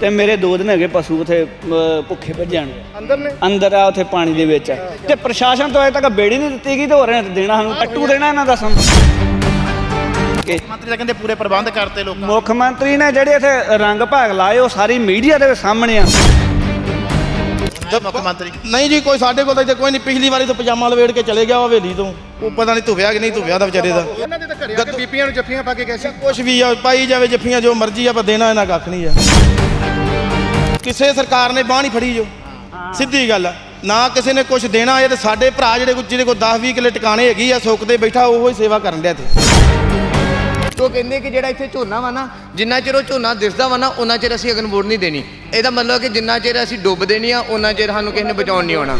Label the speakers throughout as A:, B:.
A: ਤੇ ਮੇਰੇ ਦੋ ਦਿਨ ਹੈਗੇ ਪਸ਼ੂ ਉਥੇ ਭੁੱਖੇ ਭੱਜਣ।
B: ਅੰਦਰ ਨੇ?
A: ਅੰਦਰ ਆ ਉਥੇ ਪਾਣੀ ਦੇ ਵਿੱਚ। ਤੇ ਪ੍ਰਸ਼ਾਸਨ ਤੋਂ ਅਜੇ ਤੱਕ ਬੇੜੀ ਨਹੀਂ ਦਿੱਤੀ ਗਈ ਤੇ ਹੋਰ ਦੇਣਾ ਸਾਨੂੰ ਟੱਟੂ ਦੇਣਾ ਇਹਨਾਂ ਦਾ ਸਾਨੂੰ। ਕਿ
C: ਮੰਤਰੀ ਤਾਂ ਕਹਿੰਦੇ ਪੂਰੇ ਪ੍ਰਬੰਧ ਕਰਤੇ ਲੋਕਾਂ
A: ਮੁੱਖ ਮੰਤਰੀ ਨੇ ਜਿਹੜੇ ਇਥੇ ਰੰਗ ਭਾਗ ਲਾਏ ਉਹ ਸਾਰੀ ਮੀਡੀਆ ਦੇ ਸਾਹਮਣੇ ਆ।
C: ਮੁੱਖ ਮੰਤਰੀ।
D: ਨਹੀਂ ਜੀ ਕੋਈ ਸਾਡੇ ਕੋਲ ਤਾਂ ਇੱਥੇ ਕੋਈ ਨਹੀਂ। ਪਿਛਲੀ ਵਾਰੀ ਤਾਂ ਪਜਾਮਾ ਲਵੇੜ ਕੇ ਚਲੇ ਗਿਆ ਉਹ ਹਵੇਲੀ ਤੋਂ। ਉਹ ਪਤਾ ਨਹੀਂ ਧੁਵਿਆ ਕਿ ਨਹੀਂ ਧੁਵਿਆ ਦਾ ਵਿਚਾਰੇ ਦਾ।
B: ਉਹਨਾਂ ਦੇ ਤਾਂ ਘਰੇ ਆ ਕੇ ਬੀਬੀਆਂ ਨੂੰ ਜੱਫੀਆਂ ਪਾ ਕੇ ਗਏ ਸੀ।
D: ਕੁਛ ਵੀ ਆ ਪਾਈ ਜਾਵੇ ਜੱਫੀਆਂ ਜੋ ਮਰਜ਼ੀ ਆ ਪਰ ਦੇਣਾ ਇਹਨਾਂ ਕੱਖ ਨਹੀਂ ਆ। ਕਿਸੇ ਸਰਕਾਰ ਨੇ ਬਾਹ ਨਹੀਂ ਫੜੀ ਜੋ। ਸਿੱਧੀ ਗੱਲ ਆ। ਨਾ ਕਿਸੇ ਨੇ ਕੁਝ ਦੇਣਾ ਇਹ ਤੇ ਸਾਡੇ ਭਰਾ ਜਿਹੜੇ ਕੋ ਜਿਹਦੇ ਕੋ 10 20 ਕਿਲੇ ਟਿਕਾਣੇ ਹੈਗੀ ਆ ਸੁੱਖ ਤੇ ਬੈਠਾ ਉਹੋ ਹੀ ਸੇਵਾ ਕਰਨ ਡਿਆ ਤੇ
E: ਉਹ ਕਹਿੰਦੇ ਕਿ ਜਿਹੜਾ ਇੱਥੇ ਝੋਨਾ ਵਾ ਨਾ ਜਿੰਨਾ ਚਿਰ ਉਹ ਝੋਨਾ ਦਿਸਦਾ ਵਾ ਨਾ ਉਹਨਾਂ ਚਿਰ ਅਸੀਂ ਅਗਨ ਵੋਟ ਨਹੀਂ ਦੇਣੀ। ਇਹਦਾ ਮਤਲਬ ਕਿ ਜਿੰਨਾ ਚਿਰ ਅਸੀਂ ਡੁੱਬਦੇ ਨਹੀਂ ਆ ਉਹਨਾਂ ਚਿਰ ਸਾਨੂੰ ਕਿਸੇ ਨੇ ਬਚਾਉਣ ਨਹੀਂ ਆਉਣਾ।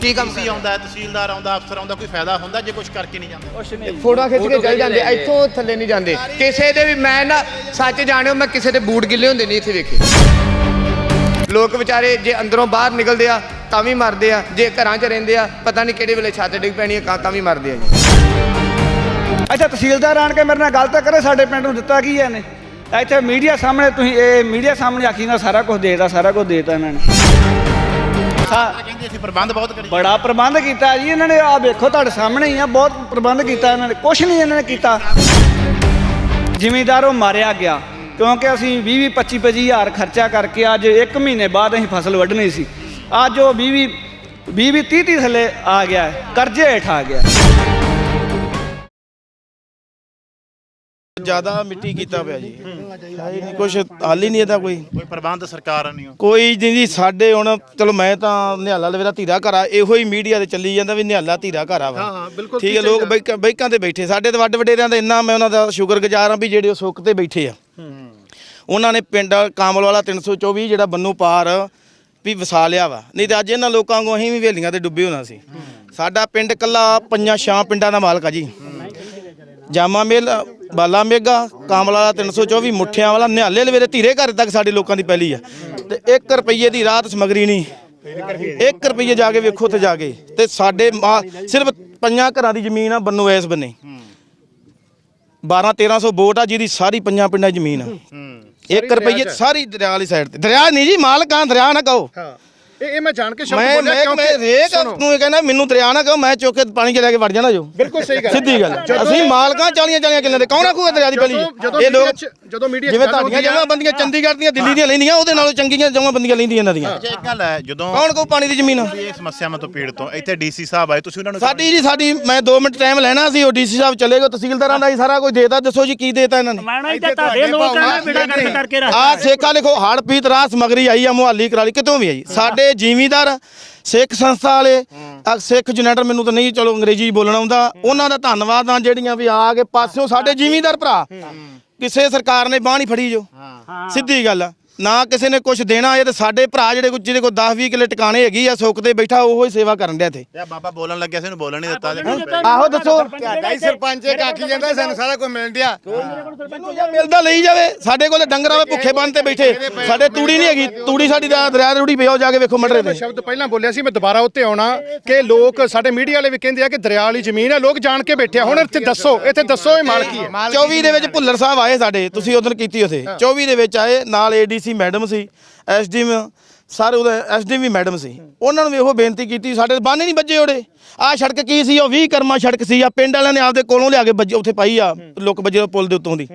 E: ਕੀ ਕੰਮ
C: ਸੀ ਆਉਂਦਾ ਹੈ, ਤਹਿਸੀਲਦਾਰ ਆਉਂਦਾ ਅਫਸਰ ਆਉਂਦਾ ਕੋਈ ਫਾਇਦਾ ਹੁੰਦਾ ਜੇ ਕੁਝ ਕਰਕੇ ਨਹੀਂ ਜਾਂਦਾ?
E: ਫੋਟੋਆਂ ਖਿੱਚ ਕੇ ਚੱਲ ਜਾਂਦੇ ਇੱਥੋਂ ਥੱਲੇ ਨਹੀਂ ਜਾਂਦੇ। ਕਿਸੇ ਦੇ ਵੀ ਮੈਂ ਨਾ ਸੱਚ ਜਾਣਿਓ ਮੈਂ ਕਿਸੇ ਦੇ ਬੂਟ ਗਿੱਲੇ ਹੁੰਦੇ ਨਹੀਂ ਇੱਥੇ ਵੇਖੇ। ਲੋਕ ਵਿਚਾਰੇ ਜੇ ਅੰਦਰੋਂ ਬਾਹਰ ਨਿਕਲਦੇ ਆ ਤਾਂ ਵੀ ਮਰਦੇ ਆ। ਜੇ ਘਰਾਂ 'ਚ ਰਹਿੰਦੇ ਆ ਪਤਾ ਨਹੀਂ ਕਿਹੜੇ ਵੇਲੇ ਛੱਤ ਡਿੱਗ ਪੈਣੀ ਆ ਤਾਂ ਵੀ ਮਰਦੇ ਆ ਜੀ।
A: ਅੱਛਾ ਤਹਿਸੀਲਦਾਰ ਆਣ ਕੇ ਮੇਰੇ ਨਾਲ ਗੱਲ ਤਾਂ ਕਰੇ ਸਾਡੇ ਪਿੰਡ ਨੂੰ ਦਿੱਤਾ ਕੀ ਹੈ ਇਹਨੇ? ਇੱਥੇ ਮੀਡੀਆ ਸਾਹਮਣੇ ਤੁਸੀਂ ਇਹ ਮੀਡੀਆ ਸਾਹਮਣੇ ਆਖੀ ਨਾ ਸਾਰਾ ਕੁਝ ਦੇਤਾ ਸਾਰਾ ਕੁਝ ਦੇਤਾ ਇਹਨਾਂ ਨੇ। ਸਾ-
C: ਕਹਿੰਦੇ ਅਸੀਂ ਪ੍ਰਬੰਧ ਬਹੁਤ ਕਰੀ।
A: ਬੜਾ ਪ੍ਰਬੰਧ ਕੀਤਾ ਜੀ ਇਹਨਾਂ ਨੇ ਆ ਵੇਖੋ ਤੁਹਾਡੇ ਸਾਹਮਣੇ ਹੀ ਆ ਬਹੁਤ ਪ੍ਰਬੰਧ ਕੀਤਾ ਇਹਨਾਂ ਨੇ ਕੁਛ ਨਹੀਂ ਇਹਨਾਂ ਨੇ ਕੀਤਾ। ਜ਼ਿਮੀਂਦਾਰ ਉਹ ਮਾਰਿਆ ਗਿਆ ਕਿਉਂਕਿ ਅਸੀਂ 20 20 25 25 ਹਜ਼ਾਰ ਖਰਚਾ ਕਰਕੇ ਅੱਜ 1 ਮਹੀਨੇ ਬਾਅਦ ਅਸੀਂ ਫਸਲ ਵੱਢਣੀ ਸੀ। ਅੱਜ ਉਹ 20 20 20 20 30 30 ਥੱਲੇ ਆ ਗਿਆ ਕਰਜ਼ੇ ਹੇਠ ਆ ਗਿਆ।
D: ਜ਼ਿਆਦਾ ਮਿੱਟੀ ਕੀਤਾ ਪਿਆ ਜੀ। ਹੈ। ਹੀ ਨਹੀਂ ਕੁਛ ਹੱਲ ਹੀ ਨਹੀਂ ਇਹਦਾ ਕੋਈ।
C: ਕੋਈ ਪ੍ਰਬੰਧ ਸਰਕਾਰ ਨਹੀਂ
D: ਕੋਈ ਨਹੀਂ ਜੀ ਸਾਡੇ ਹੁਣ ਚਲੋ ਮੈਂ ਤਾਂ ਨਿਹਾਲਾ ਲਵੇਰਾ ਧੀਰਾ ਘਰ ਇਹੋ ਹੀ ਮੀਡੀਆ ਤੇ ਚੱਲੀ ਜਾਂਦਾ ਵੀ ਨਿਹਾਲਾ ਧੀਰਾ ਘਰ ਵਾ।
B: ਹਾਂ, ਹਾਂ, ਬਿਲਕੁਲ
D: ਠੀਕ ਹੈ ਲੋਕ ਬੈਕਾਂ ਬੈਕਾਂ ਤੇ ਬੈਠੇ ਸਾਡੇ ਤੇ ਵੱਡ ਵਡੇਰਿਆਂ ਦਾ ਇੰਨਾ ਮੈਂ ਉਹਨਾਂ ਦਾ ਸ਼ੁਕਰਗੁਜ਼ਾਰ ਆ ਵੀ ਜਿਹੜੇ ਉਹ ਸੁੱਖ ਤੇ ਬੈਠੇ ਆ। ਉਹਨਾਂ ਨੇ ਪਿੰਡ ਕਾਮਲ ਵਾਲਾ 324 ਜਿਹੜਾ ਬੰਨੂ ਪਾਰ ਵੀ ਵਸਾ ਲਿਆ ਵਾ। ਨਹੀਂ ਤੇ ਅੱਜ ਇਹਨਾਂ ਲੋਕਾਂ ਵਾਂਗੂ ਅਸੀਂ ਵੀ ਵੇਲੀਆਂ ਤੇ ਡੁੱਬੇ ਹੋਣਾ ਸੀ। ਸਾਡਾ ਪਿੰਡ ਕੱਲਾ ਪੰਜਾਂ ਛਾਂ ਪਿੰਡਾਂ ਦਾ ਮਾਲਕ ਆ ਜੀ। ਜਾਮਾ ਮੇਲ ਬਾਲਾ ਮੇਗਾ ਕਾਮਲ ਵਾਲਾ 324 ਮੁੱਠਿਆਂ ਵਾਲਾ ਨਿਹਾਲੇ ਲਵੇਰੇ ਧੀਰੇ ਘਰ ਤੱਕ ਸਾਡੇ ਲੋਕਾਂ ਦੀ ਪਹਿਲੀ ਆ। ਤੇ 1 ਰੁਪਏ ਦੀ ਰਾਤ ਸਮਗਰੀ ਨਹੀਂ। 1 ਰੁਪਏ ਜਾ ਕੇ ਵੇਖੋ ਤੇ ਜਾ ਕੇ। ਤੇ ਸਾਡੇ ਸਿਰਫ ਪੰਜਾਂ ਘਰਾਂ ਦੀ ਜ਼ਮੀਨ ਆ ਬੰਨੋ ਐਸ ਬੰਨੇ। 12 1300 ਵੋਟ ਆ ਜਿਹਦੀ ਸਾਰੀ ਪੰਜਾਂ ਪਿੰਡਾਂ ਦੀ ਜ਼ਮੀਨ ਆ। 1 ਰੁਪਏ ਸਾਰੀ ਦਰਿਆ ਵਾਲੀ ਸਾਈਡ ਤੇ। ਦਰਿਆ ਨਹੀਂ ਜੀ ਮਾਲਕਾਂ ਦਰਿਆ ਨਾ ਕਹੋ।
B: ਇਹ ਇਹ ਮੈਂ ਜਾਣ ਕੇ ਸ਼ਬਦ
D: ਮੈਂ
B: ਬੋਲਿਆ
D: ਮੈਂ ਮੈਂ ਰੇਕ ਨੂੰ ਇਹ ਕਹਿੰਦਾ ਮੈਨੂੰ ਦਰਿਆ ਨਾ ਕਹੋ ਮੈਂ ਚੁੱਕ ਕੇ ਪਾਣੀ 'ਚ ਲੈ ਕੇ ਵੜ ਜਾਣਾ ਜੋ।
B: ਬਿਲਕੁਲ ਸਹੀ ਗੱਲ
D: ਸਿੱਧੀ ਗੱਲ ਅਸੀਂ ਮਾਲਕਾਂ 40 40 ਕਿੱਲੇ ਦੇ ਕੌਣ ਆਖੂਗਾ ਦਰਿਆ ਦੀ ਪਹਿਲੀ
B: ਜਦੋਂ ਜਦੋਂ
D: ਇਹ ਲੋਕ
B: ਜਦੋਂ ਮੀਡੀਆ
D: ਜਿਵੇਂ ਤੁਹਾਡੀਆਂ
B: ਹੁੰਦੀ ਆ-
D: ਜਮਾਂ ਬੰਦੀਆਂ ਚੰਡੀਗੜ੍ਹ ਦੀਆਂ ਦਿੱਲੀ ਦੀਆਂ ਲੈਂਦੀਆਂ ਉਹਦੇ ਨਾਲੋਂ ਚੰਗੀਆਂ ਜਮਾਂ ਬੰਦੀਆਂ ਲੈਂਦੀਆਂ ਇਹਨਾਂ ਦੀਆਂ।
C: ਅੱਛਾ ਇੱਕ ਗੱਲ ਹੈ ਜਦੋਂ
D: ਕੌਣ ਕੋ ਪਾਣੀ ਦੀ ਜ਼ਮੀਨ?
C: ਤੁਸੀਂ ਇਹ ਸਮੱਸਿਆਵਾਂ ਤੋਂ ਪੀੜਤ ਹੋ। ਇੱਥੇ ਡੀਸੀ ਸਾਹਿਬ ਆਏ ਤੁਸੀਂ ਉਹਨਾਂ ਨੂੰ
D: ਸਾਡੀ ਜੀ ਸਾਡੀ ਮੈਂ 2 ਮਿੰਟ ਟਾਈਮ ਲੈਣਾ ਸੀ ਉਹ ਡੀਸੀ ਸਾਹਿਬ ਚਲੇ ਗਏ ਤਹਿਸੀਲਦਾਰਾਂ ਦਾ ਹੀ ਸਾਰਾ ਕੁਝ ਦੇਤਾ ਦੱਸੋ ਜੀ ਕੀ ਦੇਤਾ ਇਹਨਾਂ ਨੇ?
F: ਮੈਣਾ ਇੱਥੇ ਤੁਹਾਡੇ ਲੋਕਾਂ ਨੇ ਬਿੜਾ ਕਰਕੇ ਕਰਕੇ ਰੱਖ
D: ਆ ਸੇਖਾ ਲਿਖੋ ਹੜ ਪੀਤ ਰਾਸ ਮਗਰੀ ਆਈ ਆ ਮੁਹਾਲੀ ਕਰਾਲੀ ਕਿਤੋਂ ਵੀ ਆਈ। ਸਾਡੇ ਜ਼ਿਮੀਂਦਾਰ ਸਿੱਖ ਸੰਸਥਾ ਵਾਲੇ ਆ ਸਿੱਖ ਜਨਰੇਟਰ ਮੈਨੂੰ ਤਾਂ ਨਹੀਂ ਚਲੋ ਅੰਗਰੇਜ਼ੀ ਬੋਲਣਾ ਆਉਂਦਾ ਉਹਨਾਂ ਦਾ ਧੰਨਵਾਦ ਆ ਜਿਹੜੀਆਂ ਵੀ ਆ ਕੇ ਪਾਸਿਓਂ ਸਾਡੇ ਜ਼ਿਮੀਂਦਾਰ ਭਰਾ। ਕਿਸੇ ਸਰਕਾਰ ਨੇ ਬਾਹ ਨਹੀਂ ਫੜੀ ਜੋ। ਸਿੱਧੀ ਗੱਲ ਆ। ਨਾ ਕਿਸੇ ਨੇ ਕੁਝ ਦੇਣਾ ਇਹ ਤੇ ਸਾਡੇ ਭਰਾ ਜਿਹੜੇ ਕੋ ਜਿਹਦੇ ਕੋ 10 20 ਕਿਲੇ ਟਿਕਾਣੇ ਹੈਗੀ ਆ ਸੁੱਖ ਤੇ ਬੈਠਾ ਉਹੋ ਹੀ ਸੇਵਾ ਕਰਨ ਡਿਆ ਇੱਥੇ।
C: ਇਹ ਬਾਬਾ ਬੋਲਣ ਲੱਗਿਆ ਸੀ ਉਹਨੂੰ ਬੋਲਣ ਨਹੀਂ ਦਿੱਤਾ
D: ਆਹੋ ਦੱਸੋ।
B: ਤੁਹਾਡਾ ਹੀ ਸਰਪੰਚ ਇੱਕ ਆਖੀ ਜਾਂਦਾ ਸਾਨੂੰ ਸਾਰਾ ਕੁਝ ਮਿਲਣ ਡਿਆ।
D: ਮੈਨੂੰ ਜੇ ਮਿਲਦਾ ਲਈ ਜਾਵੇ ਸਾਡੇ ਕੋਲੇ ਡੰਗਰਾਂ ਵੇ ਭੁੱਖੇ ਬੰਨ ਤੇ ਬੈਠੇ। ਸਾਡੇ ਤੂੜੀ ਨਹੀਂ ਹੈਗੀ ਤੂੜੀ ਸਾਡੀ ਦਾ ਦਰਿਆ ਰੂੜੀ ਪਿਓ ਜਾ ਕੇ ਵੇਖੋ ਮਟਰੇ ਤੇ।
B: ਸ਼ਬਦ ਪਹਿਲਾਂ ਬੋਲਿਆ ਸੀ ਮੈਂ ਦੁਬਾਰਾ ਉੱਤੇ ਆਉਣਾ ਕਿ ਲੋਕ ਸਾਡੇ ਮੀਡੀਆ ਵਾਲੇ ਵੀ ਕਹਿੰਦੇ ਆ ਕਿ ਦਰਿਆ ਵਾਲੀ ਜ਼ਮੀਨ ਹੈ ਲੋਕ ਜਾਣ ਕੇ ਬੈਠੇ ਆ। ਹੁਣ ਇੱਥੇ ਦੱਸੋ ਇੱਥੇ ਦੱਸੋ ਇਹ ਮਾਲਕੀ ਹੈ।
D: 24 ਦੇ ਵਿੱਚ ਭੁੱਲਰ ਸਾਹਿਬ ਆਏ ਸਾਡੇ ਤੁਸੀਂ ਉਦੋਂ ਕੀਤੀ ਉਥੇ। 24 ਦੇ ਵਿੱਚ ਆਏ ਨਾਲ ਏਡੀਸੀ ਮੈਡਮ ਸੀ ਐਸਡੀਐਮ ਸਾਰੇ ਉਹਦੇ ਐਸਡੀਐਮ ਵੀ ਮੈਡਮ ਸੀ। ਉਹਨਾਂ ਨੂੰ ਵੀ ਇਹੋ ਬੇਨਤੀ ਕੀਤੀ, ਸਾਡੇ ਬਾਨੇ ਨਹੀਂ ਵੱਜੇ ਉਹਦੇ। ਆ ਸੜਕ ਕੀ ਸੀ, ਉਹ 20 ਕਰਮਾ ਸੜਕ ਸੀ, ਆ ਪਿੰਡ ਵਾਲਿਆਂ ਨੇ ਆਪਦੇ ਕੋਲੋਂ ਲਿਆ ਕੇ ਵੱਜੇ, ਉੱਥੇ ਪਾਈ ਆ, ਲੋਕ ਵੱਜੇ ਪੁਲ ਦੇ ਉੱਤੋਂ ਦੀ।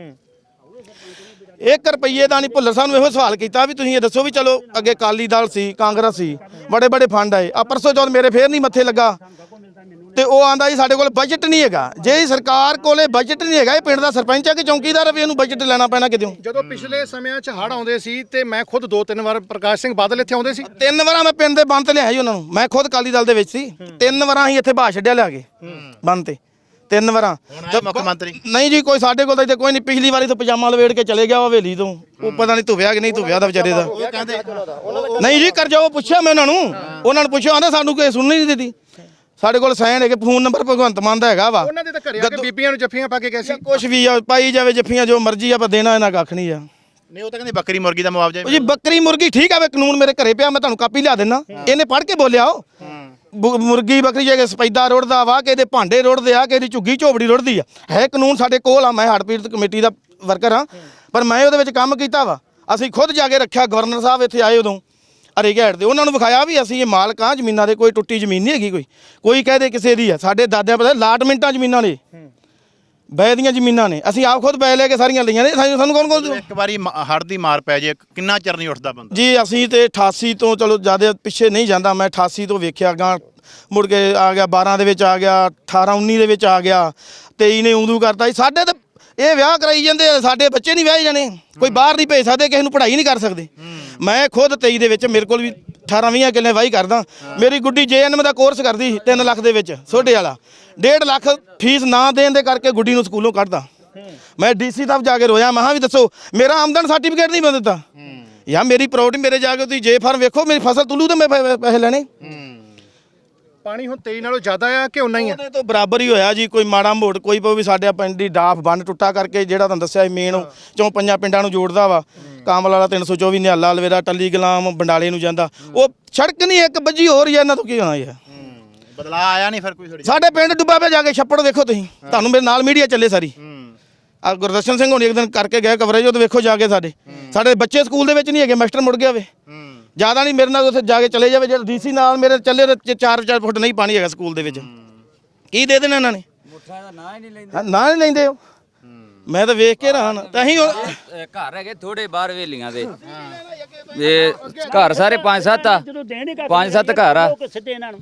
D: 1 ਰੁਪਏ ਦਾ ਨਹੀਂ ਭੁੱਲਰ ਸਾਨੂੰ ਇਹੋ ਸਵਾਲ ਕੀਤਾ ਵੀ ਤੁਸੀਂ ਇਹ ਦੱਸੋ ਵੀ ਚਲੋ ਅੱਗੇ ਕਾਲੀ ਦਲ ਸੀ, ਕਾਂਗਰਸ ਸੀ ਬੜੇ ਬੜੇ ਫੰਡ ਆਏ। ਆ ਪਰਸੋਂ ਜਦ ਮੇਰੇ ਫੇਰ ਨਹੀਂ ਮੱਥੇ ਲੱਗਾ ਤੇ ਉਹ ਆਂਦਾ ਜੀ ਸਾਡੇ ਕੋਲ ਬਜਟ ਨਹੀਂ ਹੈਗਾ। ਜੇ ਸਰਕਾਰ ਕੋਲੇ ਬਜਟ ਨਹੀਂ ਹੈਗਾ ਇਹ ਪਿੰਡ ਦਾ ਸਰਪੰਚ ਆ ਕਿ ਚੌਂਕੀਦਾਰ ਵੀ ਇਹਨੂੰ ਬਜਟ ਲੈਣਾ ਪੈਣਾ ਕਿਤੇ?
B: ਜਦੋਂ ਪਿਛਲੇ ਸਮਿਆਂ 'ਚ ਹੜ ਆਉਂਦੇ ਸੀ ਤੇ ਮੈਂ ਖੁਦ ਦੋ ਤਿੰਨ ਵਾਰ ਪ੍ਰਕਾਸ਼ ਸਿੰਘ ਬਾਦਲ ਇੱਥੇ ਆਉਂਦੇ ਸੀ।
D: ਤਿੰਨ ਵਾਰਾਂ ਮੈਂ ਪਿੰਡ ਦੇ ਬੰਦ ਤੇ ਲਿਆਇਆ ਜੀ ਉਹਨਾਂ ਨੂੰ। ਮੈਂ ਖੁਦ ਕਾਲੀ ਦਲ ਦੇ ਵਿੱਚ ਸੀ। ਤਿੰਨ ਵਾਰਾਂ ਅਸੀਂ ਇੱਥੇ ਬਾਹ ਛੱਡਿਆ ਲਿਆ ਕੇ ਬੰਦ ਤੇ। ਤਿੰਨ ਵਾਰਾਂ।
C: ਮੁੱਖ ਮੰਤਰੀ।
D: ਨਹੀਂ ਜੀ ਕੋਈ ਸਾਡੇ ਕੋਲ ਤਾਂ ਇੱਥੇ ਕੋਈ ਨਹੀਂ। ਪਿਛਲੀ ਵਾਰੀ ਤਾਂ ਪਜਾਮਾ ਲਵੇੜ ਕੇ ਚਲੇ ਗਿਆ ਉਹ ਹਵੇਲੀ ਤੋਂ। ਉਹ ਪਤਾ ਨਹੀਂ ਧੁਵਿਆ ਕਿ ਨਹੀਂ ਧੁਵਿਆ ਦਾ ਵਿਚਾਰੇ ਦਾ। ਨਹੀਂ ਜੀ ਕਰ ਜਾਓ ਪੁੱਛਿਆ ਮੈਂ ਉਹਨਾਂ ਨੂੰ। ਉਹਨਾਂ ਨੂੰ ਪੁੱਛਿਆ ਆਂਦਾ ਸਾਨੂੰ ਕੋਈ ਸੁਣਨੀ ਨਹੀਂ ਦਿੱਤੀ। ਸਾਡੇ ਕੋਲ ਸਾਈਨ ਹੈਗੇ ਫੋਨ ਨੰਬਰ ਭਗਵੰਤ ਮਾਨ ਦਾ ਹੈਗਾ ਵਾ।
B: ਉਹਨਾਂ ਦੇ ਤਾਂ ਘਰੇ ਆ ਕੇ ਬੀਬੀਆਂ ਨੂੰ ਜੱਫੀਆਂ ਪਾ ਕੇ ਗਏ ਸੀ।
D: ਕੁਛ ਵੀ ਆ ਪਾਈ ਜਾਵੇ ਜੱਫੀਆਂ ਜੋ ਮਰਜ਼ੀ ਆ ਪਰ ਦੇਣਾ ਇਹਨਾਂ ਕੱਖ ਨਹੀਂ ਆ।
C: ਨਹੀਂ ਉਹ ਤਾਂ ਕਹਿੰਦੇ ਬੱਕਰੀ ਮੁਰਗੀ ਦਾ ਮੁਆਵਜ਼ਾ
D: ਜੀ ਬੱਕਰੀ ਮੁਰਗੀ ਠੀਕ ਆ ਵੇ ਕਾਨੂੰਨ ਮੇਰੇ ਘਰੇ ਪਿਆ ਮੈਂ ਤੁਹਾਨੂੰ ਕਾਪੀ ਲਿਆ ਦਿੰਦਾ ਇਹਨੇ ਪੜ੍ਹ ਕੇ ਬੋਲਿਆ ਉਹ। ਮੁਰਗੀ ਬੱਕਰੀ ਜੇ ਸਪੈਦਾ ਰੋੜਦਾ ਵਾ ਕਿ ਇਹਦੇ ਭਾਂਡੇ ਰੋੜਦੇ ਆ ਕਿ ਇਹਦੀ ਝੁੱਗੀ ਝੋਬੜੀ ਰੋੜਦੀ ਆ। ਹੈ ਕਾਨੂੰਨ ਸਾਡੇ ਕੋਲ ਆ ਮੈਂ ਹੜਪੀੜਤ ਕਮੇਟੀ ਦਾ ਵਰਕਰ ਆ ਪਰ ਮੈਂ ਉਹਦੇ ਵਿੱਚ ਕੰਮ ਕੀਤਾ ਵਾ। ਅਸੀਂ ਖੁਦ ਜਾ ਕੇ ਰੱਖਿਆ ਗਵਰਨਰ ਸਾਹਿਬ ਇੱਥੇ ਆਏ ਉਦੋਂ। ਅਰੇ ਗੇਟ ਤੇ ਉਹਨਾਂ ਨੂੰ ਵਿਖਾਇਆ ਵੀ ਅਸੀਂ ਇਹ ਮਾਲਕ ਹਾਂ ਜ਼ਮੀਨਾਂ ਦੇ ਕੋਈ ਟੁੱਟੀ ਜ਼ਮੀਨ ਨਹੀਂ ਹੈਗੀ ਕੋਈ। ਕੋਈ ਕਹਦੇ ਕਿਸੇ ਦੀ ਆ ਸਾਡੇ ਦਾਦਿਆਂ ਪਤਾ ਲਾਟਮੈਂਟਾਂ ਜ਼ਮੀਨਾਂ ਨੇ। ਬੈ ਦੀਆਂ ਜ਼ਮੀਨਾਂ ਨੇ। ਅਸੀਂ ਆਪ ਖੁਦ ਬੈ ਲੈ ਕੇ ਸਾਰੀਆਂ ਲਈਆਂ ਨੇ ਸਾਨੂੰ ਸਾਨੂੰ ਕੌਣ ਕੌਣ?
C: ਇੱਕ ਵਾਰੀ ਹੜ ਦੀ ਮਾਰ ਪੈ ਜੇ ਕਿੰਨਾ ਚਿਰ ਨਹੀਂ ਉੱਠਦਾ ਬੰਦਾ?
D: ਜੀ ਅਸੀਂ ਤੇ 88 ਤੋਂ ਚਲੋ ਜ਼ਿਆਦਾ ਪਿੱਛੇ ਨਹੀਂ ਜਾਂਦਾ ਮੈਂ 88 ਤੋਂ ਵੇਖਿਆ ਗਾਂ ਮੁੜ ਕੇ ਆ ਗਿਆ 12 ਦੇ ਵਿੱਚ ਆ ਗਿਆ 18 19 ਦੇ ਵਿੱਚ ਆ ਗਿਆ 23 ਨੇ ਉਂਦੂ ਕਰਤਾ ਜੀ। ਸਾਡੇ ਤੇ ਇਹ ਵਿਆਹ ਕਰਾਈ ਜਾਂਦੇ ਆ, ਸਾਡੇ ਬੱਚੇ ਨਹੀਂ ਵਿਆਹੇ ਜਾਣੇ। ਕੋਈ ਬਾਹਰ ਨਹੀਂ ਭੇਜ ਸਕਦੇ ਕਿਸੇ ਨੂੰ ਪੜ੍ਹਾਈ ਨਹੀਂ ਕਰ ਸਕਦੇ। ਮੈਂ ਖੁਦ 23 ਦੇ ਵਿੱਚ ਮੇਰੇ ਕੋਲ ਵੀ 18 20 ਕਿੱਲੇ ਵਾਹੀ ਕਰਦਾ। ਮੇਰੀ ਗੁੱਡੀ ਜੇਐਨਐਮ ਦਾ ਕੋਰਸ ਕਰਦੀ 3 ਲੱਖ ਦੇ ਵਿੱਚ ਸੋਡੇ ਵਾਲਾ। 1.5 ਲੱਖ ਫੀਸ ਨਾ ਦੇਣ ਦੇ ਕਰਕੇ ਗੁੱਡੀ ਨੂੰ ਸਕੂਲੋਂ ਕੱਢਦਾ। ਮੈਂ ਡੀਸੀ ਤੱਕ ਜਾ ਕੇ ਰੋਇਆ ਮਹਾ ਵੀ ਦੱਸੋ ਮੇਰਾ ਆਮਦਨ ਸਰਟੀਫਿਕੇਟ ਨਹੀਂ ਮਿਲ ਦਿੱਤਾ। ਯਾ ਮੇਰੀ ਪ੍ਰਾਪਰਟੀ ਮੇਰੇ ਜਾ ਕੇ ਤੁਸੀਂ ਜੇ ਫਾਰਮ ਵੇਖੋ ਮੇਰੀ ਫਸਲ ਤੁਲੂ ਤੇ ਮੈਂ ਪੈ- ਪੈਸੇ ਲੈਣੇ।
B: ਪਾਣੀ ਹੁਣ 23 ਨਾਲੋਂ ਜ਼ਿਆਦਾ ਆ ਕਿ ਉਨਾ ਹੀ ਆ?
D: ਉਹਦੇ ਤੋਂ ਬਰਾਬਰ ਹੀ ਹੋਇਆ ਜੀ ਕੋਈ ਮਾੜਾ ਮੋੜ ਕੋਈ ਪੋ ਵੀ ਸਾਡੇ ਪਿੰਡ ਦੀ ਡਾਫ ਬੰਨ ਟੁੱਟਾ ਕਰਕੇ ਜਿਹੜਾ ਤੁਹਾਨੂੰ ਦੱਸਿਆ ਮੇਨ ਚੋਂ ਪੰਜਾਂ ਪਿੰਡਾਂ ਨੂੰ ਜੋੜਦਾ ਵਾ। ਕਾਮਲ ਵਾਲਾ 324 ਨਿਹਾਲਾ ਅਲਵੇਰਾ ਟੱਲੀ ਗੁਲਾਮ ਬੰਡਾਲੇ ਨੂੰ ਜਾਂਦਾ। ਉਹ ਸੜਕ ਨਹੀਂ ਇੱਕ ਵੱਜੀ ਹੋਰ ਹੀ ਆ, ਇਹਨਾਂ ਤੋਂ ਕੀ ਹੋਣਾ ਯਾਰ
C: ਬਦਲਾ ਆਇਆ ਨਹੀਂ ਫਿਰ ਕੋਈ ਥੋੜੀ
D: ਸਾਡੇ ਪਿੰਡ ਡੁੱਬਾ ਪਿਆ ਜਾ ਕੇ ਛੱਪੜ ਦੇਖੋ ਤੁਸੀਂ। ਤੁਹਾਨੂੰ ਮੇਰੇ ਨਾਲ ਮੀਡੀਆ ਚੱਲੇ ਸਾਰੀ। ਆ ਗੁਰਦਰਸ਼ਨ ਸਿੰਘ ਹੋਣੀ ਇੱਕ ਦਿਨ ਕਰਕੇ ਗਏ ਕਵਰੇਜ ਉਹ ਤੇ ਵੇਖੋ ਜਾ ਕੇ ਸਾਡੇ। ਸਾਡੇ ਬੱਚੇ ਸਕੂਲ ਦੇ ਵਿੱਚ ਨਹੀਂ ਹੈਗੇ ਮਾਸਟਰ ਮੁੜ ਗਿਆ ਵੇ। ਜ਼ਿਆਦਾ ਨਹੀਂ ਮੇਰੇ ਨਾਲ ਉੱਥੇ ਜਾ ਕੇ ਚਲੇ ਜਾਵੇ ਜੇ ਡੀਸੀ ਨਾਲ ਮੇਰੇ ਚੱਲੇ ਤੇ 4-4 ਫੁੱਟ ਨਹੀਂ ਪਾਣੀ ਹੈਗਾ ਸਕੂਲ ਦੇ ਵਿੱਚ। ਕੀ ਦੇ ਦੇਣਾ ਇਹਨਾਂ ਨੇ? ਮੁੱਠਾ ਦਾ ਨਾਂ ਹੀ ਨਹੀਂ ਲੈਂਦੇ। ਨਾਂ ਨਹੀਂ ਲੈਂਦੇ ਉਹ। ਮੈਂ ਤਾਂ ਵੇਖ ਕੇ ਰਹਾਨ ਤਾਂ ਅਸੀਂ ਉਹ-
G: ਇਹ ਘਰ ਹੈਗੇ ਥੋੜੇ ਬਾਹਰ ਵੇਲੀਆਂ ਦੇ। ਇਹ ਘਰ ਸਾਰੇ ਪੰਜ ਸੱਤ ਆ।
F: ਜਦੋਂ ਦੇਣ ਹੀ ਕੱਖ
G: ਪੰਜ ਸੱਤ ਘਰ ਆ।
F: ਸਿੱਧੇ ਇਹਨਾਂ ਨੂੰ।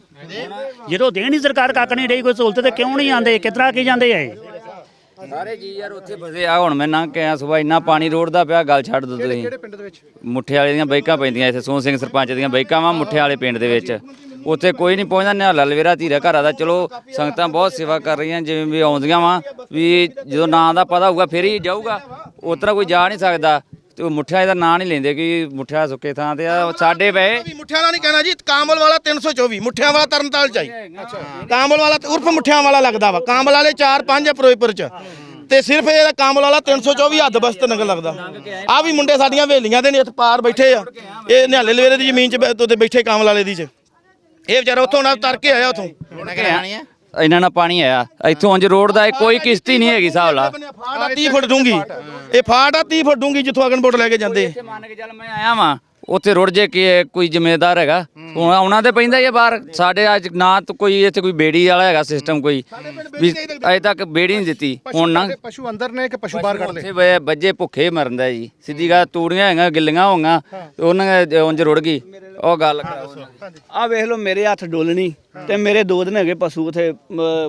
F: ਜਦੋਂ ਦੇਣ ਹੀ ਸਰਕਾਰ ਕੱਖ ਨਹੀਂ ਰਹੀ ਕੋਈ ਸਹੂਲਤ ਤੇ ਕਿਉਂ ਨਹੀਂ ਆਂਦੇ ਕਿਤਰਾ ਕੀ ਜਾਂਦੇ ਆ ਇਹ?
G: ਸਾਰੇ ਜੀ ਯਾਰ ਉੱਥੇ ਫਸੇ ਆ ਹੁਣ ਮੈਂ ਲੰਘ ਕੇ ਆਇਆ ਸਵੇਰ ਇੰਨਾ ਪਾਣੀ ਰੋੜਦਾ ਪਿਆ ਗੱਲ ਛੱਡ ਦੋ ਤੁਸੀਂ।
B: ਪਿੰਡ ਦੇ ਵਿੱਚ?
G: ਮੁੱਠੇ ਵਾਲੇ ਦੀਆਂ ਬਾਈਕਾਂ ਪੈਂਦੀਆਂ ਇੱਥੇ ਸੋਹਣ ਸਿੰਘ ਸਰਪੰਚ ਦੀਆਂ ਬਾਈਕਾਂ ਵਾ ਮੁੱਠੇ ਵਾਲੇ ਪਿੰਡ ਦੇ ਵਿੱਚ। ਉੱਥੇ ਕੋਈ ਨਹੀਂ ਪਹੁੰਚਦਾ ਨਿਹਾਲਾ ਲਵੇਰਾ ਧੀਰਾ ਘਰਾਂ ਦਾ ਚਲੋ ਸੰਗਤਾਂ ਬਹੁਤ ਸੇਵਾ ਕਰ ਰਹੀਆਂ ਜਿਵੇਂ ਵੀ ਆਉਂਦੀਆਂ ਵਾ ਵੀ ਜਦੋਂ ਨਾਂ ਦਾ ਪਤਾ ਹੋਊਗਾ ਫਿਰ ਹੀ ਜਾਊਗਾ। ਉਤਰਾ ਕੋਈ ਜਾ ਨਹੀਂ ਸਕਦਾ। ਤੇ ਉਹ ਮੁੱਠਿਆ ਦਾ ਨਾਂ ਨਹੀਂ ਲੈਂਦੇ ਕਿ ਮੁੱਠਿਆ ਸੁੱਕੇ ਥਾਂ ਤੇ ਆ ਸਾਡੇ ਪਏ।
D: ਵੀ ਮੁੱਠਿਆਂ ਵਾਲਾ ਨਹੀਂ ਕਹਿਣਾ ਜੀ ਕਾਮਲ ਵਾਲਾ 324 ਮੁੱਠਿਆਂ ਵਾਲਾ ਤਰਨਤਾਲ ਚ ਆਈ। ਕਾਮਲ ਵਾਲਾ ਤੇ ਉਰਫ ਮੁੱਠਿਆਂ ਵਾਲਾ ਲੱਗਦਾ ਵਾ ਕਾਮਲ ਵਾਲੇ 4 5 ਆ ਫਿਰੋਜ਼ਪੁਰ ਚ। ਤੇ ਸਿਰਫ ਇਹਦਾ ਕਾਮਲ ਵਾਲਾ 324 ਹੱਦ ਬਸਤ ਨਗਰ ਲੱਗਦਾ। ਆ ਵੀ ਮੁੰਡੇ ਸਾਡੀਆਂ ਵੇਲੀਆਂ ਦੇ ਨੇ ਇੱਥੇ ਪਾਰ ਬੈਠੇ ਆ। ਇਹ ਨਿਹਾਲੇ ਲਵੇਰੇ ਦੀ ਜ਼ਮੀਨ 'ਚ ਬੈ- ਉੱਤੇ ਬੈਠੇ ਕਾਮਲ ਵਾਲੇ ਦੀ 'ਚ। ਇਹ ਵਿਚਾਰਾ ਉੱਥੋਂ ਨਾਲ ਤਰ ਕੇ ਆਇਆ ਉੱਥੋਂ।
G: ਇਹਨਾਂ ਨਾਲ ਪਾਣੀ ਆਇਆ। ਇੱਥੋਂ ਉਂਝ ਰੋਡ ਦਾ ਇਹ ਕੋਈ ਕਿਸ਼ਤੀ ਨਹੀਂ ਹੈਗੀ ਹਿਸਾਬ ਲਾ।
D: ਫਾੜ ਆ 30 ਫੁੱਟ ਡੂੰਗੀ। ਇਹ ਫਾੜ ਆ 30 ਫੁੱਟ ਡੂੰਗੀ ਜਿੱਥੋਂ ਅਗਨਬੋਟ ਲੈ ਕੇ ਜਾਂਦੇ।
G: ਇੱਥੇ ਮੰਨ ਕੇ ਚੱਲ ਮੈਂ ਆਇਆ ਵਾਂ। ਉੱਥੇ ਰੁੜ ਜੇ ਕਿ ਕੋਈ ਜ਼ਿੰਮੇਦਾਰ ਹੈਗਾ। ਹੁਣ ਉਹਨਾਂ ਤੇ ਪੈਂਦਾ ਹੀ ਆ ਬਾਹਰ। ਸਾਡੇ ਅੱਜ ਨਾ ਤਾਂ ਕੋਈ ਇੱਥੇ ਕੋਈ ਬੇੜੀ ਵਾਲਾ ਹੈਗਾ ਸਿਸਟਮ ਕੋਈ। ਵੀ ਅਜੇ ਤੱਕ ਬੇੜੀ ਨਹੀਂ ਦਿੱਤੀ। ਹੁਣ ਨਾ
B: ਪਸ਼ੂ ਅੰਦਰ ਨੇ ਕਿ ਪਸ਼ੂ ਬਾਹਰ ਕੱਢ ਲਏ?
G: ਉੱਥੇ ਬੱਜੇ ਭੁੱਖੇ ਮਰਦਾ ਜੀ। ਸਿੱਧੀ ਗੱਲ ਤੂੜੀਆਂ ਹੈਗੀਆਂ ਗਿੱਲੀਆਂ ਹੋਈਆਂ ਤੇ ਉਹਨਾਂ ਦੇ ਉਂਝ ਰੁੜ ਗਈ। ਉਹ ਗੱਲ
A: ਆ ਵੇਖ ਲਓ ਮੇਰੇ ਹੱਥ ਡੋਲਣੀ ਤੇ ਮੇਰੇ ਦੋ ਦਿਨ ਹੈਗੇ ਪਸ਼ੂ ਉਥੇ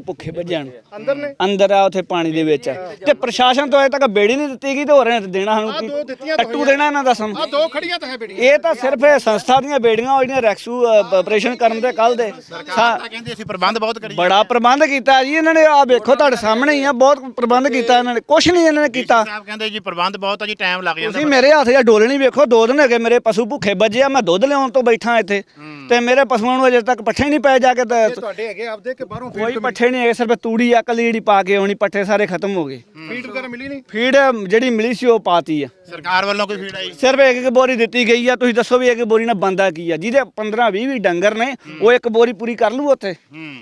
A: ਭੁੱਖੇ ਭੱਜਣ।
B: ਅੰਦਰ ਨੇ?
A: ਅੰਦਰ ਆ ਉਥੇ ਪਾਣੀ ਦੇ ਵਿੱਚ। ਤੇ ਪ੍ਰਸ਼ਾਸਨ ਤੋਂ ਅਜੇ ਤੱਕ ਬੇੜੀ ਨਹੀਂ ਦਿੱਤੀ ਗਈ ਤੇ ਹੋਰ ਨੇ ਦੇਣਾ ਸਾਨੂੰ
B: ਦੋ
A: ਕੀ?
B: ਦਿੱਤੀਆਂ ਤਾਂ
A: ਟੱਟੂ ਦੇਣਾ ਇਹਨਾਂ ਦਾ ਸਾਨੂੰ।
B: ਆ ਦੋ ਖੜੀਆਂ ਤਾਂ ਹੈ ਬੇੜੀ
A: ਇਹ ਤਾਂ ਸਿਰਫ ਇਹ ਸੰਸਥਾ ਦੀਆਂ ਬੇੜੀਆਂ ਜਿਹੜੀਆਂ ਰੈਕਸੂ ਆਪਰੇਸ਼ਨ ਕਰਨ ਦੇ ਕੱਲ ਦੇ। ਸਾ-
C: ਤਾਂ ਕਹਿੰਦੇ ਅਸੀਂ ਪ੍ਰਬੰਧ ਬਹੁਤ ਕਰੀ
A: ਬੜਾ ਪ੍ਰਬੰਧ ਕੀਤਾ ਜੀ ਇਹਨਾਂ ਨੇ ਆ ਵੇਖੋ ਤੁਹਾਡੇ ਸਾਹਮਣੇ ਹੀ ਆ ਬਹੁਤ ਪ੍ਰਬੰਧ ਕੀਤਾ ਇਹਨਾਂ ਨੇ ਕੁਛ ਨਹੀਂ ਇਹਨਾਂ ਨੇ ਕੀਤਾ।
C: ਸਾਹਿਬ ਕਹਿੰਦੇ ਜੀ ਪ੍ਰਬੰਧ ਬਹੁਤ ਆ ਜੀ ਟਾਈਮ ਲੱਗ ਜਾਂਦਾ
A: ਤੁਸੀਂ ਮੇਰੇ ਹੱਥ 'ਚ ਡੋਲਣੀ ਵੇਖੋ ਦੋ ਦਿਨ ਹੈਗੇ ਮੇਰੇ ਪਸ਼ੂ ਭੁੱਖੇ ਵੱਜੇ ਆ ਮੈਂ ਦੁੱਧ ਲਿਆਉਣ ਤੋਂ ਬੈਠਾ ਇੱਥੇ ਤੇ ਮੇਰੇ ਪਸ਼ੂਆਂ ਨੂੰ ਅਜੇ ਤੱਕ ਪੱਠੇ ਨਹੀਂ ਪਏ ਜਾ ਕੇ ਤੇ
B: ਤੁਹਾਡੇ ਹੈਗੇ ਆਪਦੇ ਕਿ ਬਾਹਰੋਂ
A: ਕੋਈ ਪੱਠੇ ਨਹੀਂ ਹੈਗੇ ਸਿਰਫ ਤੂੜੀ ਆ ਕੱਲੀ ਜਿਹੜੀ ਪਾ ਕੇ ਆਉਣੀ ਪੱਠੇ ਸਾਰੇ ਖਤਮ ਹੋ ਗਏ।
B: ਫੀਡ ਮਿਲੀ ਨਹੀਂ।
A: ਫੀਡ ਜਿਹੜੀ ਮਿਲੀ ਸੀ ਉਹ ਪਾਤੀ ਆ
C: ਸਰਕਾਰ ਵੱਲੋਂ ਕੋਈ ਫੀਡ ਆਈ?
A: ਸਿਰਫ ਇੱਕ ਇੱਕ ਬੋਰੀ ਦਿੱਤੀ ਗਈ ਆ। ਤੁਸੀਂ ਦੱਸੋ ਵੀ ਇੱਕ ਬੋਰੀ ਨਾਲ ਬੰਦਾ ਕੀ ਆ? ਜਿਹਦੇ 15 20 ਵੀ ਡੰਗਰ ਨੇ ਉਹ ਇੱਕ ਬੋਰੀ ਪੂਰੀ ਕਰ ਲੂ ਉੱਥੇ।
C: ਹੂੰ।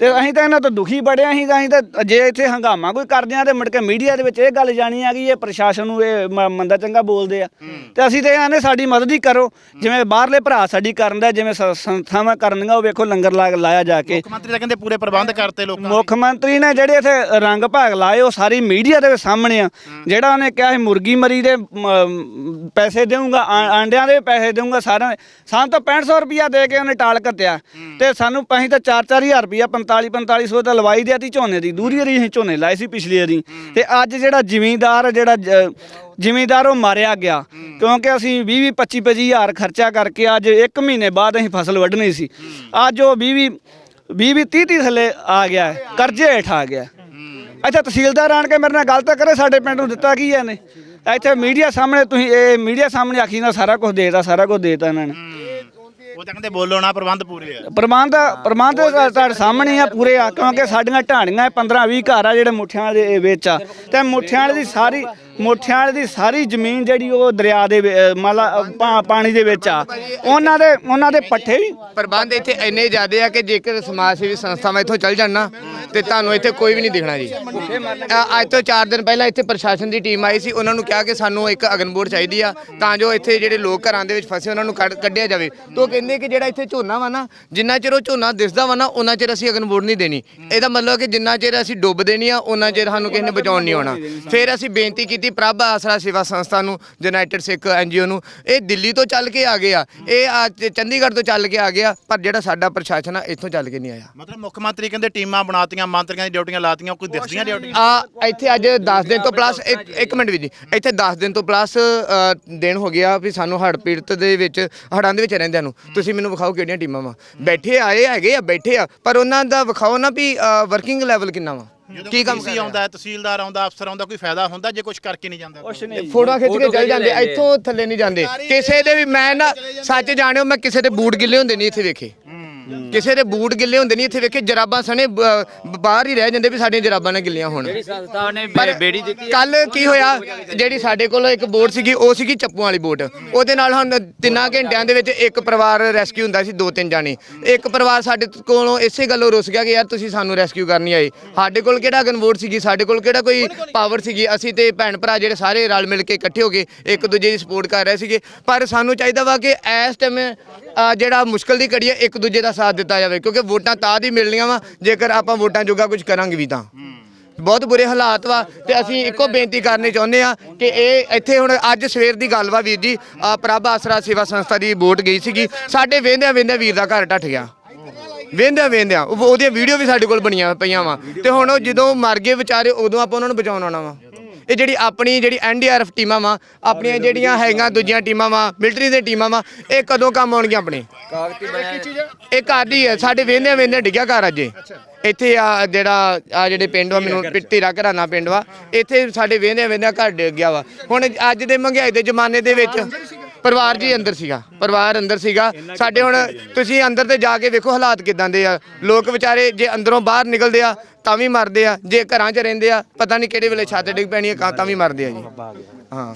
A: ਤੇ ਅਸੀਂ ਤਾਂ ਇਹਨਾਂ ਤੋਂ ਦੁਖੀ ਬੜੇ ਹਾਂ ਅਸੀਂ ਤਾਂ ਅਸੀਂ ਤਾਂ ਜੇ ਇੱਥੇ ਹੰਗਾਮਾ ਕੋਈ ਕਰਦੇ ਆ ਤੇ ਮੁੜ ਕੇ ਮੀਡੀਆ ਦੇ ਵਿੱਚ ਇਹ ਗੱਲ ਜਾਣੀ ਆ ਕਿ ਇਹ ਪ੍ਰਸ਼ਾਸਨ ਨੂੰ ਇਹ ਮ- ਮੰਦਾ ਚੰਗਾ ਬੋਲਦੇ ਆ। ਤੇ ਅਸੀਂ ਤੇ ਆਨੇ ਸਾਡੀ ਮਦਦ ਹੀ ਕਰੋ। ਜਿਵੇਂ ਬਾਹਰਲੇ ਭਰਾ ਸਾਡੀ ਕਰਨ ਦਾ ਜਿਵੇਂ ਸ- ਸੰਸਥਾਵਾਂ ਕਰਨੀਆਂ ਉਹ ਵੇਖੋ ਲੰਗਰ ਲਾ ਲਾਇਆ ਜਾ ਕੇ।
C: ਮੁੱਖ ਮੰਤਰੀ ਤਾਂ ਕਹਿੰਦੇ ਪੂਰੇ ਪ੍ਰਬੰਧ ਕਰਤੇ ਲੋਕਾਂ।
A: ਮੁੱਖ ਮੰਤਰੀ ਨੇ ਜਿਹੜੇ ਇੱਥੇ ਰੰਗ ਭਾਗ ਲਾਏ ਉਹ ਸਾਰੀ ਮੀਡੀਆ ਦੇ ਸਾਹਮਣੇ ਆ। ਜਿਹੜਾ ਉਹਨੇ ਕਿਹਾ ਸੀ ਮੁਰਗੀ ਮਰੀ ਦੇ ਮ, ਪੈਸੇ ਦੇਊਂਗਾ ਆਂ- ਆਂਡਿਆਂ ਦੇ ਵੀ ਪੈਸੇ ਦੇਊਂਗਾ ਸਾਰਿਆਂ ਦੇ। ਸਾਨੂੰ ਤਾਂ 6500 ਰੁਪਿਆ ਦੇ ਕੇ ਉਹਨੇ ਟਾਲ ਕੱਤਿਆ ਤੇ ਸਾਨੂੰ ਅਸੀਂ ਤਾਂ 4-4000 ਰੁਪਿਆ 45 4500 ਤਾਂ ਲਵਾਈ ਦਿਆ ਤੀ ਝੋਨੇ ਦੀ ਦੂਰੀ ਵਾਰੀ ਅਸੀਂ ਝੋਨੇ ਲਾਏ ਸੀ ਪਿਛਲੀ ਵਾਰੀ। ਤੇ ਅੱਜ ਜਿਹੜਾ ਜ਼ਿਮੀਂਦਾਰ ਜਿਹੜਾ ਜ- ਜ਼ਿਮੀਂਦਾਰ ਉਹ ਮਾਰਿਆ ਗਿਆ। ਕਿਉਂਕਿ ਅਸੀਂ 20 20 25 25000 ਖਰਚਾ ਕਰਕੇ ਅੱਜ 1 ਮਹੀਨੇ ਬਾਅਦ ਅਸੀਂ ਫਸਲ ਵੱਢਣੀ ਸੀ। ਅੱਜ ਉਹ 20 20 ਵੀਹ ਵੀਹ 30 30 ਥੱਲੇ ਆ ਗਿਆ ਹੈ, ਕਰਜ਼ੇ ਹੇਠ ਆ ਗਿਆ ਅੱਛਾ ਤਹਿਸੀਲਦਾਰ ਆਣ ਕੇ ਮੇਰੇ ਨਾਲ ਗੱਲ ਤਾਂ ਕਰੇ ਸਾਡੇ ਪਿੰਡ ਨੂੰ ਦਿੱਤਾ ਕੀ ਹੈ ਇਹਨੇ? ਇੱਥੇ ਮੀਡੀਆ ਸਾਹਮਣੇ ਤੁਸੀਂ ਇਹ ਮੀਡੀਆ ਸਾਹਮਣੇ ਆਖੀ ਨਾ ਸਾਰਾ ਕੁਝ ਦੇਤਾ ਸਾਰਾ ਕੁਝ ਦੇਤਾ ਇਹਨਾਂ ਨੇ।
C: ਉਹ ਤਾਂ ਕਹਿੰਦੇ ਬੋਲੋ ਨਾ, ਪ੍ਰਬੰਧ ਪੂਰੇ ਆ।
A: ਪ੍ਰਬੰਧ ਪ੍ਰਬੰਧ ਤੁਹਾਡੇ ਸਾਹਮਣੇ ਆ, ਪੂਰੇ ਆ, ਕਿਉਂਕਿ ਸਾਡੀਆਂ ਢਾਣੀਆਂ 15 20 ਘਰ ਆ ਜਿਹੜੇ ਮੁੱਠਿਆਂ ਦੇ ਵਿੱਚ ਆ। ਤੇ ਮੁੱਠਿਆਂ ਦੀ ਸਾਰੀ ਮੁੱਠਿਆਂ ਦੀ ਸਾਰੀ ਜ਼ਮੀਨ ਜਿਹੜੀ ਉਹ ਦਰਿਆ ਦੇ ਵਿ- ਪਾਣੀ ਦੇ ਵਿੱਚ ਆ। ਉਹਨਾਂ ਦੇ ਉਹਨਾਂ ਦੇ ਪੱਠੇ ਵੀ।
E: ਪ੍ਰਬੰਧ ਇੱਥੇ ਇੰਨੇ ਜ਼ਿਆਦੇ ਆ ਕਿ ਜੇਕਰ ਸਮਾਜ ਸੇਵੀ ਸੰਸਥਾਵਾਂ ਇੱਥੋਂ ਚੱਲ ਜਾਣ ਨਾ, ਤੇ ਤੁਹਾਨੂੰ ਇੱਥੇ ਕੋਈ ਵੀ ਨਹੀਂ ਦਿਖਣਾ ਜੀ। ਅੱਜ ਤੋਂ 4 ਦਿਨ ਪਹਿਲਾਂ ਇੱਥੇ ਪ੍ਰਸ਼ਾਸਨ ਦੀ ਟੀਮ ਆਈ ਸੀ, ਉਹਨਾਂ ਨੂੰ ਕਿਹਾ ਕਿ ਸਾਨੂੰ ਇੱਕ ਅਗਨਬੋਰਡ ਚਾਹੀਦੀ ਆ, ਤਾਂ ਜੋ ਇੱਥੇ ਜਿਹੜੇ ਲੋਕ ਘਰਾਂ ਦੇ ਵਿੱਚ ਫਸੇ, ਉਹਨਾਂ ਨੂੰ ਕੱਢ- ਕੱਢਿਆ ਜਾਵੇ। ਤੋਂ ਕਹਿੰਦੇ ਕਿ ਜਿਹੜਾ ਇੱਥੇ ਝੋਨਾ ਵਾ ਨਾ, ਜਿੰਨਾ ਚਿਰ ਉਹ ਝੋਨਾ ਦਿਸਦਾ ਵਾ ਨਾ, ਉਹਨਾਂ ਚਿਰ ਅਸੀਂ ਅਗਨਬੋਰਡ ਨਹੀਂ ਦੇਣੀ। ਇਹਦਾ ਮਤਲਬ ਕਿ ਜਿੰਨਾ ਚਿਰ ਅਸੀਂ ਡੁੱਬ ਦੇਣੀ ਆ, ਉਹਨਾਂ ਚਿਰ ਸਾਨੂੰ ਕਿਸੇ ਨੇ ਬਚਾਉਣ ਨਹੀਂ ਆਉਣਾ। ਫਿਰ ਅਸੀਂ ਬੇਨਤੀ ਕੀਤੀ ਪ੍ਰਭ ਆਸਰਾ ਸੇਵਾ ਸੰਸਥਾ ਨੂੰ ਯੂਨਾਈਟਿਡ ਸਿੱਖ ਐਨਜੀਓ ਨੂੰ। ਇਹ ਦਿੱਲੀ ਤੋਂ ਚੱਲ ਕੇ ਆ ਗਏ ਆ। ਇਹ ਆ ਚੰਡੀਗੜ੍ਹ ਤੋਂ ਚੱਲ ਕੇ ਆ ਗਿਆ ਪਰ ਜਿਹੜਾ ਸਾਡਾ ਪ੍ਰਸ਼ਾਸਨ ਆ ਇੱਥੋਂ ਚੱਲ ਕੇ ਨਹੀਂ ਆਇਆ।
C: ਮਤਲਬ ਮੁੱਖ ਮੰਤਰੀ ਕਹਿੰਦੇ ਟੀਮਾਂ ਬਣਾਤੀਆਂ ਮੰਤਰੀਆਂ ਦੀ ਡਿਊਟੀਆਂ ਲਾਤੀਆਂ ਕੋਈ ਦਿਸਦੀਆਂ ਡਿਊਟੀਆਂ?
E: ਆ ਇੱਥੇ ਅੱਜ 10 ਦਿਨ ਤੋਂ ਪਲੱਸ ਇੱਕ ਮਿੰਟ ਵੀ ਜੀ। ਇੱਥੇ 10 ਦਿਨ ਤੋਂ ਪਲੱਸ ਦਿਨ ਹੋ ਗਿਆ ਵੀ ਸਾਨੂੰ ਹੜ੍ਹ ਪੀੜਤ ਦੇ ਵਿੱਚ ਹੜ੍ਹਾਂ ਦੇ ਵਿੱਚ ਰਹਿੰਦਿਆਂ ਨੂੰ। ਤੁਸੀਂ ਮੈਨੂੰ ਵਿਖਾਓ ਕਿਹੜੀਆਂ ਟੀਮਾਂ ਵਾ? ਬੈਠੇ ਆਏ ਹੈਗੇ ਆ ਬੈਠੇ ਆ ਪਰ ਉਹਨਾਂ ਦਾ ਵਿਖਾਓ ਨਾ ਵੀ ਵਰਕਿੰਗ ਲੈਵਲ ਕਿੰਨਾ ਵਾ? ਕੀ ਕੰਮ
C: ਸੀ ਆਉਂਦਾ ਹੈ, ਤਹਿਸੀਲਦਾਰ ਆਉਂਦਾ ਅਫਸਰ ਆਉਂਦਾ ਕੋਈ ਫਾਇਦਾ ਹੁੰਦਾ ਜੇ ਕੁਝ ਕਰਕੇ ਨਹੀਂ ਜਾਂਦਾ?
A: ਕੁਛ ਨਹੀਂ।
E: ਫੋਟੋਆਂ ਖਿੱਚ ਕੇ ਚੱਲ ਜਾਂਦੇ ਇੱਥੋਂ ਥੱਲੇ ਨਹੀਂ ਜਾਂਦੇ। ਕਿਸੇ ਦੇ ਵੀ ਮੈਂ ਨਾ ਸੱਚ ਜਾਣਿਓ ਮੈਂ ਕਿਸੇ ਦੇ ਬੂਟ ਗਿੱਲੇ ਹੁੰਦੇ ਨਹੀਂ ਇੱਥੇ ਵੇਖੇ। ਕਿਸੇ ਦੇ ਬੂਟ ਗਿੱਲੇ ਹੁੰਦੇ ਨਹੀਂ ਇੱਥੇ ਵੇਖੇ ਜਰਾਬਾਂ ਸਣੇ ਬਾਹਰ ਹੀ ਰਹਿ ਜਾਂਦੇ ਵੀ ਸਾਡੀਆਂ ਜਰਾਬਾਂ ਨਾ ਗਿੱਲੀਆਂ ਹੋਣ।
G: ਸੰਸਥਾ ਨੇ
E: ਪਰ
G: ਬੇੜੀ ਦਿੱਤੀ
E: ਕੱਲ ਕੀ ਹੋਇਆ ਜਿਹੜੀ ਸਾਡੇ ਕੋਲ ਇੱਕ ਬੋਟ ਸੀਗੀ ਉਹ ਸੀਗੀ ਚੱਪੂ ਵਾਲੀ ਬੋਟ। ਉਹਦੇ ਨਾਲ ਹੁਣ ਤਿੰਨਾਂ ਘੰਟਿਆਂ ਦੇ ਵਿੱਚ ਇੱਕ ਪਰਿਵਾਰ ਰੈਸਕਿਊ ਹੁੰਦਾ ਸੀ ਦੋ ਤਿੰਨ ਜਾਣੇ। ਇੱਕ ਪਰਿਵਾਰ ਸਾਡੇ ਕੋਲੋਂ ਇਸੇ ਗੱਲੋਂ ਰੁੱਸ ਗਿਆ ਕਿ ਯਾਰ ਤੁਸੀਂ ਸਾਨੂੰ ਰੈਸਕਿਊ ਕਰਨੀ ਆਏ। ਸਾਡੇ ਕੋਲ ਕਿਹੜਾ ਗਨਵੋਟ ਸੀਗੀ ਸਾਡੇ ਕੋਲ ਕਿਹੜਾ ਕੋਈ ਪਾਵਰ ਸੀਗੀ? ਅਸੀਂ ਤੇ ਭੈਣ ਭਰਾ ਜਿਹੜੇ ਸਾਰੇ ਰਲ ਮਿਲ ਕੇ ਇਕੱਠੇ ਹੋ ਕੇ ਇੱਕ ਦੂਜੇ ਦੀ ਸਪੋਰਟ ਕਰ ਰਹੇ ਸੀਗੇ। ਪਰ ਸਾਨੂੰ ਚਾਹੀਦਾ ਵਾ ਕਿ ਇਸ ਟਾਈਮ ਜਿਹੜਾ ਮੁਸ਼ਕਲ ਦੀ ਘੜੀ ਹੈ ਇੱਕ ਦੂਜੇ ਦਾ ਸਾਥ ਦਿੱਤਾ ਜਾਵੇ, ਕਿਉਂਕਿ ਵੋਟਾਂ ਤਾਂ ਦੀ ਮਿਲਣੀਆਂ ਵਾ, ਜੇਕਰ ਆਪਾਂ ਵੋਟਾਂ ਜੋਗਾ ਕੁਝ ਕਰਾਂਗੇ ਵੀ ਤਾਂ। ਬਹੁਤ ਬੁਰੇ ਹਾਲਾਤ ਵਾ ਤੇ ਅਸੀਂ ਇੱਕੋ ਬੇਨਤੀ ਕਰਨੀ ਚਾਹੁੰਦੇ ਆ ਕਿ ਇਹ ਇੱਥੇ ਹੁਣ ਅੱਜ ਸਵੇਰ ਦੀ ਗੱਲ ਵਾ ਵੀਰ ਜੀ ਆਹ ਪ੍ਰਭ ਆਸਰਾ ਸੇਵਾ ਸੰਸਥਾ ਦੀ ਵੋਟ ਗਈ ਸੀਗੀ, ਸਾਡੇ ਵੇਂਦਿਆਂ ਵੇਂਦਿਆਂ ਵੀਰ ਦਾ ਘਰ ਢੱਠ ਗਿਆ। ਵੇਂਦਿਆਂ ਵੇਂਦਿਆਂ, ਉਹ- ਉਹਦੀਆਂ ਵੀਡੀਓ ਵੀ ਸਾਡੇ ਕੋਲ ਬਣੀਆਂ ਪਈਆਂ ਵਾ ਤੇ ਹੁਣ ਉਹ ਜਦੋਂ ਮਰ ਗਏ ਵਿਚਾਰੇ, ਉਦੋਂ ਆਪਾਂ ਉਹਨਾਂ ਨੂੰ ਬਚਾਉਣ ਆਉਣਾ ਵਾ। ਇਹ ਜਿਹੜੀ ਆਪਣੀ ਜਿਹੜੀ ਐਨਡੀਆਰਐਫ ਟੀਮਾਂ ਵਾ ਆਪਣੀਆਂ ਜਿਹੜੀਆਂ ਹੈਗੀਆਂ ਦੂਜੀਆਂ ਟੀਮਾਂ ਵਾ ਮਿਲਟਰੀ ਦੀਆਂ ਟੀਮਾਂ ਵਾ ਇਹ ਕਦੋਂ ਕੰਮ ਆਉਣਗੀਆਂ ਆਪਣੇ? ਇਹ ਘਰ ਹੀ ਹੈ ਸਾਡੇ ਵੇਂਦਿਆਂ ਵੇਂਦਿਆਂ ਡਿੱਗਿਆ ਘਰ ਅੱਜ। ਇੱਥੇ ਆ ਜਿਹੜਾ ਆ ਜਿਹੜੇ ਪਿੰਡ ਵਾ ਮੈਨੂੰ ਤੇਰਾ ਘਰਾਨਾ ਪਿੰਡ ਵਾ ਇੱਥੇ ਸਾਡੇ ਵੇਂਦਿਆਂ ਵੇਂਦਿਆਂ ਘਰ ਡਿੱਗ ਗਿਆ ਵਾ। ਹੁਣ ਅੱਜ ਦੇ ਮਹਿੰਗਾਈ ਦੇ ਜ਼ਮਾਨੇ ਦੇ ਵਿੱਚ ਪਰਿਵਾਰ ਜੀ ਅੰਦਰ ਸੀਗਾ, ਪਰਿਵਾਰ ਅੰਦਰ ਸੀਗਾ। ਸਾਡੇ ਹੁਣ ਤੁਸੀਂ ਅੰਦਰ ਤੇ ਜਾ ਕੇ ਵੇਖੋ ਹਾਲਾਤ ਕਿਦਾਂ ਦੇ ਆ। ਲੋਕ ਵਿਚਾਰੇ ਜੇ ਅੰਦਰੋਂ ਬਾਹਰ ਨਿਕਲਦੇ ਆ, ਤਾਂ ਵੀ ਮਰਦੇ ਆ। ਜੇ ਘਰਾਂ 'ਚ ਰਹਿੰਦੇ ਆ, ਪਤਾ ਨਹੀਂ ਕਿਹੜੇ ਵੇਲੇ ਛੱਤ ਡਿੱਗ ਪੈਣੀ ਆ ਤਾਂ ਵੀ ਮਰਦੇ ਆ ਜੀ। ਹਾਂ।